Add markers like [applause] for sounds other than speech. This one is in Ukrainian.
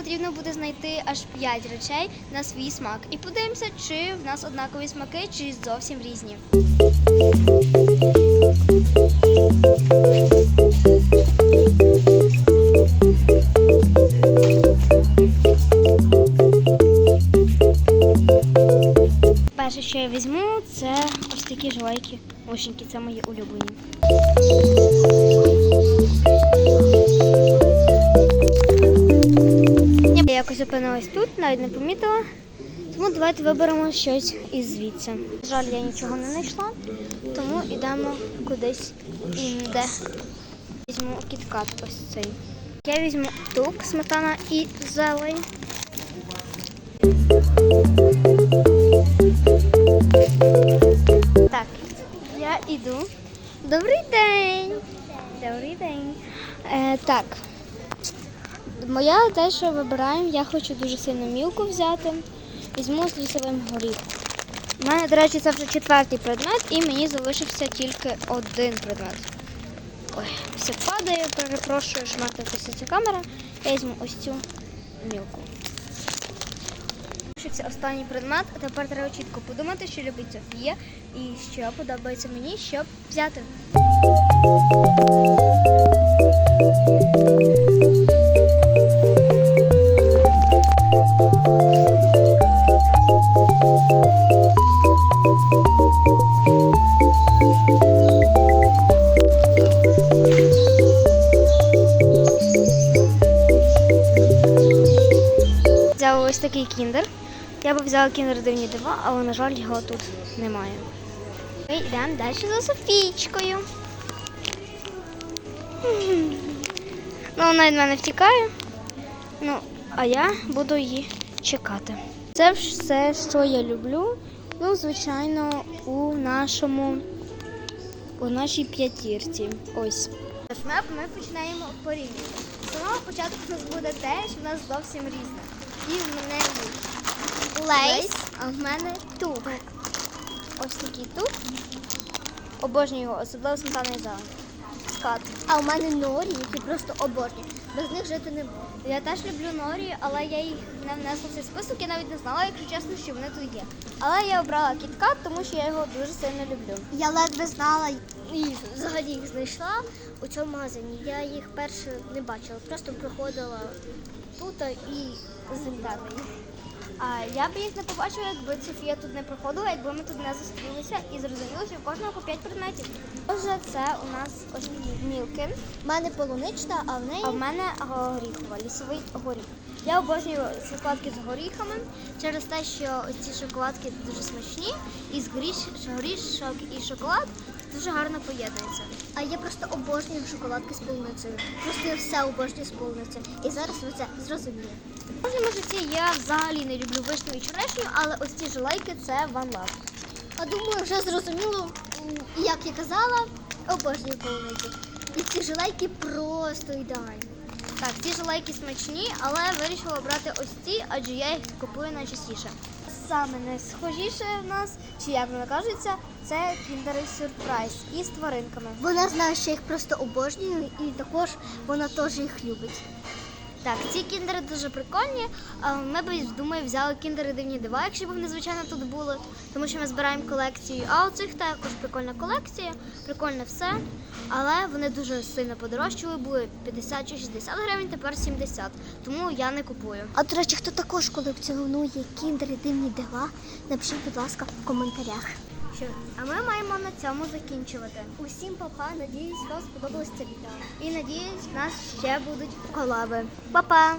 потрібно буде знайти аж 5 речей на свій смак. І подивимося, чи в нас однакові смаки, чи зовсім різні. Перше, що я візьму, це ось такі жвайки. Ошеньки, це мої улюблені. Опинилась тут, навіть не помітила. Тому давайте виберемо щось із звідси. На жаль, я нічого не знайшла, тому йдемо кудись інде. Візьму кіткат ось цей. Я візьму тук, сметана і зелень. Так, я іду. Добрий день. Добрий день. Е, так. Моя те, що вибираємо, я хочу дуже сильно мілку взяти. Візьму з лісовим горіхом. У мене, до речі, це вже четвертий предмет, і мені залишився тільки один предмет. Ой, все падає, перепрошую, шматитися ця камера. Я візьму ось цю мілку. Залишився останній предмет, а тепер треба чітко подумати, що любить Софія і що подобається мені, щоб взяти. Ось такий кіндер. Я би взяла кіндер дивні дива, але, на жаль, його тут немає. Ми йдемо далі за Софійчкою. [laughs] Ну, вона від мене втікає. Ну, а я буду її чекати. Це все, що я люблю. Ну, звичайно, у нашому у нашій п'ятірці. Ось. Ми, ми починаємо порівнювати. З самого початку у нас буде те, що в нас зовсім різне. І в мене лейс, а в мене тук. Ось такий тук. Обожнюю його, особливо сметаний і Скат. А у мене норі, які просто обожні. Без них жити не можу. Я теж люблю норі, але я їх не внесла в цей список. Я навіть не знала, якщо чесно, що вони тут є. Але я обрала кіткат, тому що я його дуже сильно люблю. Я ледве знала і взагалі їх знайшла у цьому магазині. Я їх перше не бачила, просто проходила тут і згадала їх. А я б їх не побачила, якби Софія тут не проходила, якби ми тут не зустрілися і зрозуміли, що в кожного по 5 предметів. Отже, це у нас ось такий мілкин, У мене полунична, а в неї а в мене горіхова, лісовий горіх. Я обожнюю шоколадки з горіхами через те, що ці шоколадки дуже смачні, і з горіш, горішок і шоколад дуже гарно поєднуються. а я просто обожнюю шоколадки з полуницею. Просто я все обожнюю з полуницею. І зараз ви це зрозумієте. В кожному житті я взагалі не люблю вишню і черешню, але ось ці желейки це One Love. А думаю, вже зрозуміло, як я казала, обожнюю полуницю. І ці жилейки просто ідеальні. Так, ці желейки смачні, але вирішила обрати ось ці, адже я їх купую найчастіше. Саме найсхожіше в нас, чи як воно кажеться, це кіндери сюрприз із тваринками. Вона знає, що їх просто обожнюю, і також вона теж їх любить. Так, ці кіндери дуже прикольні. Ми б, думаю, взяли кіндери дивні дива, якщо б вони, звичайно, тут були, тому що ми збираємо колекцію. А у цих також прикольна колекція, прикольне все. Але вони дуже сильно подорожчали, були 50 чи 60 гривень, тепер 70. Тому я не купую. А до речі, хто також колекціонує кіндери дивні дива, напишіть, будь ласка, в коментарях. Що? А ми маємо на цьому закінчувати. Усім папа, надіюсь, вам сподобалось це відео. І надіюсь, нас ще будуть колаби. Па-па!